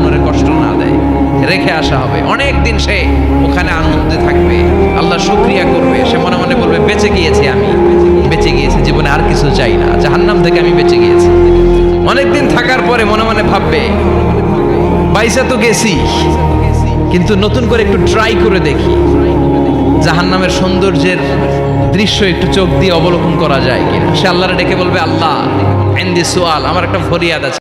দেয় রেখে আসা হবে। অনেক দিন সে ওখানে আনন্দে থাকবে। আল্লাহ শুক্রিয়া করবে। সে মনে মনে বলবে, বেঁচে গিয়েছি আমি। বেঁচে গিয়েছি, জীবনে আর কিছু চাই না। জাহান্নাম থেকে আমি বেঁচে গিয়েছি। অনেকদিন থাকার পরে মনে মনে ভাববে, বাইসা তো গেছি। কিন্তু নতুন করে একটু ট্রাই করে দেখি। জাহান্নামের সৌন্দর্যের দৃশ্য একটু চোখ দিয়ে অবলোকন করা যায় কিনা? সে আল্লাহরে ডেকে বলবে, আল্লাহ, এন্দি সোয়াল, আমার একটা ফরিয়াদ আছে।